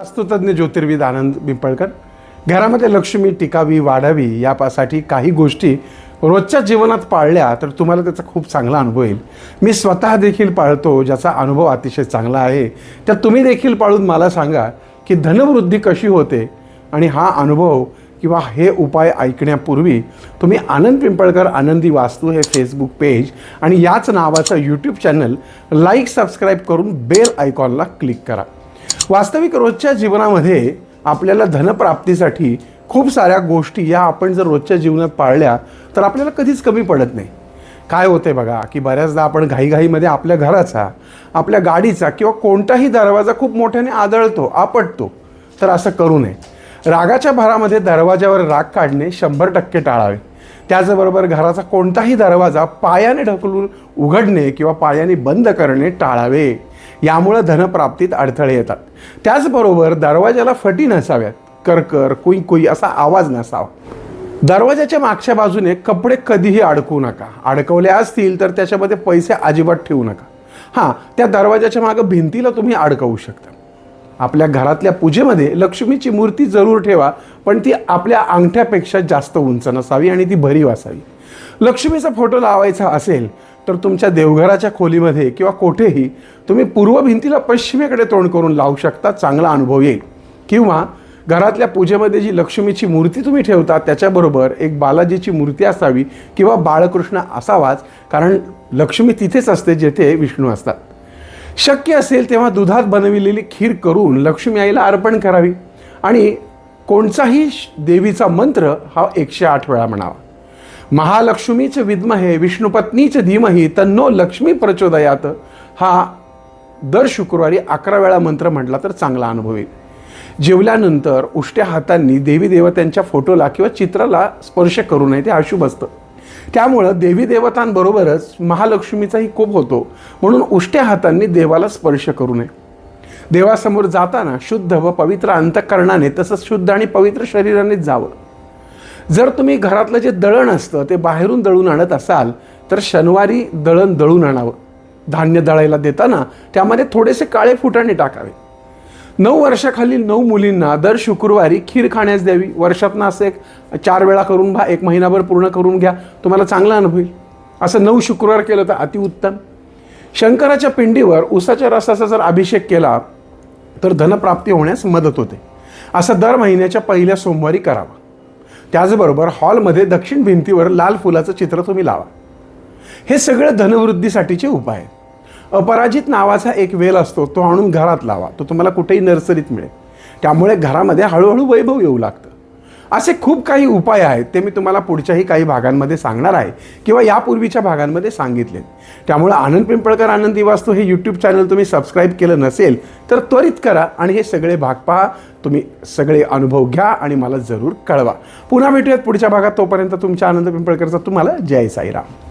वास्तुतज्ञ ज्योतिर्विद आनंद पिंपळकर घरामध्ये लक्ष्मी टिकावी वाढावी यासाठी काही गोष्टी रोजच्या जीवनात पाळल्या तर तुम्हाला त्याचा खूप चांगला अनुभव येईल. मी स्वतः देखील पाळतो ज्याचा अनुभव अतिशय चांगला आहे. तर तुम्ही देखील पाळून मला सांगा की धनवृद्धी कशी होते आणि हा अनुभव किंवा हे उपाय ऐकण्यापूर्वी तुम्ही आनंद पिंपळकर आनंदी वास्तू हे फेसबुक पेज आणि याच नावाचं यूट्यूब चॅनल लाईक सबस्क्राईब करून बेल आयकॉनला क्लिक करा. वास्तविक रोजच्या जीवनामध्ये आपल्याला धनप्राप्तीसाठी खूप साऱ्या गोष्टी या आपण जर रोजच्या जीवनात पाळल्या तर आपल्याला कधीच कमी पडत नाही. काय होते बघा की बऱ्याचदा आपण घाईघाईमध्ये आपल्या घराचा आपल्या गाडीचा किंवा कोणताही दरवाजा खूप मोठ्याने आदळतो आपटतो तर असं करू नये. रागाच्या भरामध्ये दरवाजावर राग काढणे शंभर टक्के टाळावे. त्याचबरोबर घराचा कोणताही दरवाजा पायाने ढकलून उघडणे किंवा पायाने बंद करणे टाळावे. यामुळं धनप्राप्तीत अडथळे येतात. त्याचबरोबर दरवाजाला फटी नसाव्यात. करकर कुई कुई असा आवाज नसावा. दरवाजाच्या मागच्या बाजूने कपडे कधीही अडकवू नका. अडकवले असतील तर त्याच्यामध्ये पैसे अजिबात ठेवू नका. हां त्या दरवाजाच्या मागं भिंतीला तुम्ही अडकवू शकता. आपल्या घरातल्या पूजेमध्ये लक्ष्मीची मूर्ती जरूर ठेवा पण ती आपल्या अंगठ्यापेक्षा जास्त उंच नसावी आणि ती भरीव असावी लक्ष्मीचा फोटो लावायचा असेल तर तुमच्या देवघराच्या खोलीमध्ये किंवा कोठेही तुम्ही पूर्व भिंतीला पश्चिमेकडे तोंड करून लावू शकता चांगला अनुभव येईल. किंवा घरातल्या पूजेमध्ये जी लक्ष्मीची मूर्ती तुम्ही ठेवता त्याच्याबरोबर एक बालाजीची मूर्ती असावी किंवा बाळकृष्ण असावाच कारण लक्ष्मी तिथेच असते जेथे विष्णू असतात. शक्य असेल तेव्हा दुधात बनविलेली खीर करून लक्ष्मी आईला अर्पण करावी. आणि कोणताही श- देवीचा मंत्र हा एकशे आठ वेळा म्हणावा. महालक्ष्मीचे विद्महे विष्णुपत्नीचं धीमही तन्नो लक्ष्मी प्रचोदयात. हा दर शुक्रवारी अकरा वेळा मंत्र म्हटला तर चांगला अनुभव येईल. जेवल्यानंतर उष्ट्या हातांनी देवी देवतांच्या फोटोला किंवा चित्राला स्पर्श करू नये ते अशुभ असतं त्यामुळं देवी देवतांबरोबरच महालक्ष्मीचाही कोप होतो. म्हणून उष्ट्या हातांनी देवाला स्पर्श करू नये. देवासमोर जाताना शुद्ध व पवित्र अंतकरणाने तसंच शुद्ध आणि पवित्र शरीराने जावं. जर तुम्ही घरातलं जे दळण असतं ते बाहेरून दळून आणत असाल तर शनिवारी दळण दळून आणावं. धान्य दळायला देताना त्यामध्ये थोडेसे काळे फुटाणे टाकावे. नऊ वर्षाखालील नऊ मुलींना दर शुक्रवारी खीर खाण्यास द्यावी. वर्षातनं असं एक चार वेळा करून भा एक महिनाभर पूर्ण करून घ्या. तुम्हाला चांगला अनुभव येईल असं नऊ शुक्रवार केलं तर अतिउत्तम शंकराच्या पिंडीवर उसाच्या रसाचा जर अभिषेक केला तर धनप्राप्ती होण्यास मदत होते. असं दर महिन्याच्या पहिल्या सोमवारी करावं. त्याचबरोबर हॉलमध्ये दक्षिण भिंतीवर लाल फुलाचं चित्र तुम्ही लावा. हे सगळं धनवृद्धीसाठीचे उपाय आहेत. अपराजित नावाचा एक वेल असतो तो आणून घरात लावा. तो तुम्हाला कुठेही नर्सरीत मिळेल. त्यामुळे घरामध्ये हळूहळू वैभव येऊ लागतं. असे खूप काही उपाय आहेत ते मी तुम्हाला पुढच्याही काही भागांमध्ये सांगणार आहे किंवा यापूर्वीच्या भागांमध्ये सांगितले त्यामुळे आनंद पिंपळकर आनंद वास्तू हे यूट्यूब चॅनल तुम्ही सबस्क्राईब केलं नसेल तर त्वरित करा आणि हे सगळे भाग पहा. तुम्ही सगळे अनुभव घ्या आणि मला जरूर कळवा. पुन्हा भेटूयात पुढच्या भागात. तोपर्यंत तुमच्या आनंद पिंपळकरचा तुम्हाला जय साईराम.